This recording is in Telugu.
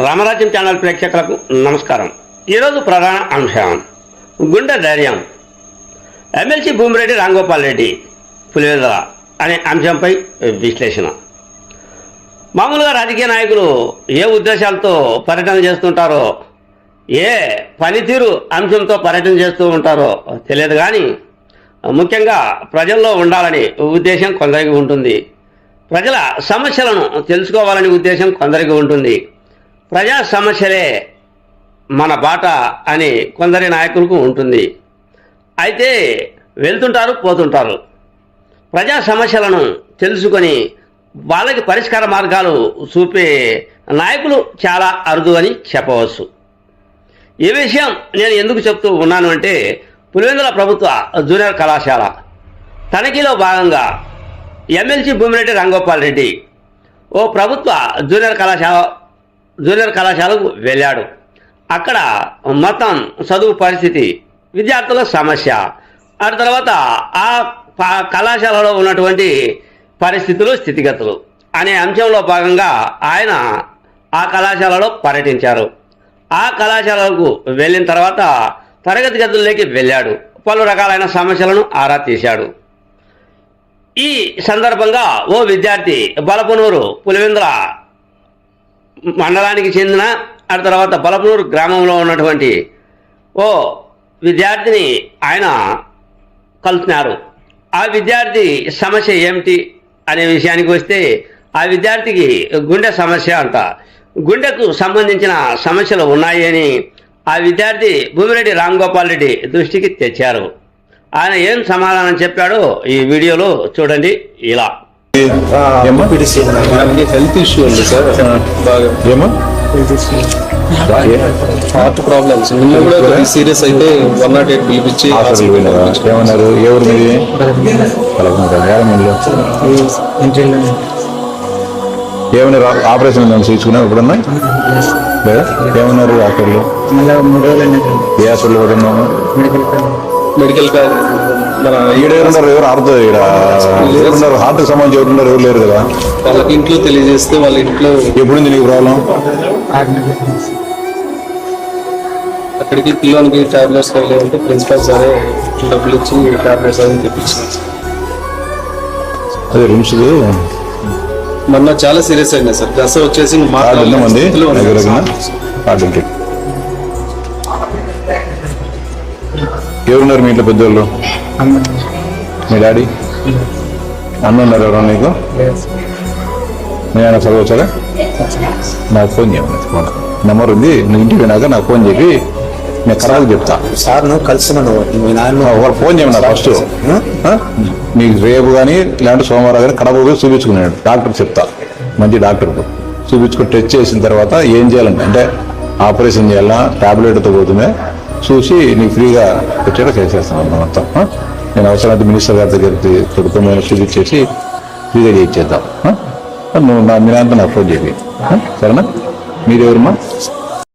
రామరాజ్యం ఛానల్ ప్రేక్షకులకు నమస్కారం. ఈరోజు ప్రధాన అంశం గుండె ధైర్యం. ఎమ్మెల్సీ భూమిరెడ్డి రాంగోపాల్ రెడ్డి పులివెందుల అనే అంశంపై విశ్లేషణ. మామూలుగా రాజకీయ నాయకులు ఏ ఉద్దేశాలతో పర్యటన చేస్తుంటారో ఏ పనితీరు అంశంతో పర్యటన చేస్తూ ఉంటారో తెలియదు కానీ ముఖ్యంగా ప్రజల్లో ఉండాలని ఉద్దేశం కొందరికి ఉంటుంది. ప్రజల సమస్యలను తెలుసుకోవాలని ఉద్దేశం కొందరికి ఉంటుంది. ప్రజా సమస్యలే మన బాట అని కొందరి నాయకులకు ఉంటుంది. అయితే వెళ్తుంటారు పోతుంటారు. ప్రజా సమస్యలను తెలుసుకొని వాళ్ళకి పరిష్కార మార్గాలు చూపే నాయకులు చాలా అరుదు అని చెప్పవచ్చు. ఈ విషయం నేను ఎందుకు చెప్తూ ఉన్నాను అంటే పులివెందుల ప్రభుత్వ జూనియర్ కళాశాల తనిఖీలో భాగంగా ఎమ్మెల్సీ భూమిరెడ్డి రంగోపాల్ రెడ్డి ఓ ప్రభుత్వ జూనియర్ కళాశాల జూనియర్ కళాశాలకు వెళ్ళాడు. అక్కడ మతం చదువు పరిస్థితి విద్యార్థుల సమస్య ఆ తర్వాత ఆ కళాశాలలో ఉన్నటువంటి పరిస్థితులు స్థితిగతులు అనే అంశంలో భాగంగా ఆయన ఆ కళాశాలలో పర్యటించారు. ఆ కళాశాలకు వెళ్ళిన తర్వాత తరగతి గదుల్లోకి వెళ్ళాడు. పలు రకాలైన సమస్యలను ఆరా తీశాడు. ఈ సందర్భంగా ఓ విద్యార్థి బలపనూరు పులివెందుల మండలానికి చెందిన ఆ తర్వాత బలపనూరు గ్రామంలో ఉన్నటువంటి ఓ విద్యార్థిని ఆయన కలుస్తున్నారు. ఆ విద్యార్థి సమస్య ఏమిటి అనే విషయానికి వస్తే ఆ విద్యార్థికి గుండె సమస్య అంట. గుండెకు సంబంధించిన సమస్యలు ఉన్నాయని ఆ విద్యార్థి భూమిరెడ్డి రామ్గోపాల్ రెడ్డి దృష్టికి తెచ్చారు. ఆయన ఏం సమాధానం చెప్పాడో ఈ వీడియోలో చూడండి. ఇలా. ఏమ్మా? మనకి హెల్త్ ఇష్యూ ఉంది సార్. బాగా. ఏమో హార్ట్ ప్రాబ్లమ్స్. నిన్న కూడా సీరియస్ అయితే వన్ నాట్ ఎయిట్ పిలిపించి ఏమన్నారు? ఏ ఊరు మీది? ఏమన్నారు? ఆపరేషన్ చేయించుకున్నావు ఎప్పుడన్నా? లేదా? ఏమన్నారు డాక్టర్లు? మళ్ళీ మూడు రోజులు అన్నారు ఏ హాస్పిటల్ పోతున్నావు మెడికల్ మెడికల్ కార్ మన ఈడ ఎవరున్నారు? ఎవరు ఆడుతుంది ఈడ? ఎవరున్నారు హార్ట్కి సంబంధించి ఎవరున్నారు ఎవరు లేరు కదా? వాళ్ళకి ఇంట్లో తెలియజేస్తే వాళ్ళ ఇంట్లో ఎప్పుడుంది నీకు ప్రాబ్లం? అక్కడికి పిల్లలకి టాబ్లెట్స్ అంటే ప్రిన్సిపల్ సరే డబ్బులు ఇచ్చి టాబ్లెట్స్ అది తెప్పించారు. అదే రిమ్స్ మొన్న చాలా సీరియస్ అయినా సార్. దశ వచ్చేసి కార్డు ఎవరున్నారు మీ ఇంట్లో పెద్దోళ్ళు? మీ డాడీ? అన్న ఉన్నారు ఎవరన్నా నీకు? మీ ఆయన చదవచ్చారా నాకు ఫోన్ చేయమని ఫోన్ నెంబర్ ఉంది నువ్వు ఇంటికి పోయినాక నాకు ఫోన్ చెప్పి నేను కరాకు చెప్తా. సార్ నువ్వు కలిసినాను మీ నాన్న. ఒకరు ఫోన్ చేయమన్నా ఫస్ట్. నీకు రేపు కానీ లేదంటే సోమవారం కానీ కడప పోయి చూపించుకున్నాడు. డాక్టర్ చెప్తా. మంచి డాక్టర్ చూపించుకుని టెస్ట్ చేసిన తర్వాత ఏం చేయాలంటే అంటే ఆపరేషన్ చేయాలా టాబ్లెట్తో పోతుంది? చూసి నీకు ఫ్రీగా వచ్చేలా చేసేస్తాను మొత్తం. నేను అవసరమైతే మినిస్టర్ గారి దగ్గరికి కొడుకుమైన చేసి ఫ్రీగా చేయించేద్దాం. నువ్వు నా మీరంతా నాకు ఫోన్ చేయి. సరేనా? మీరెవరమ్మా?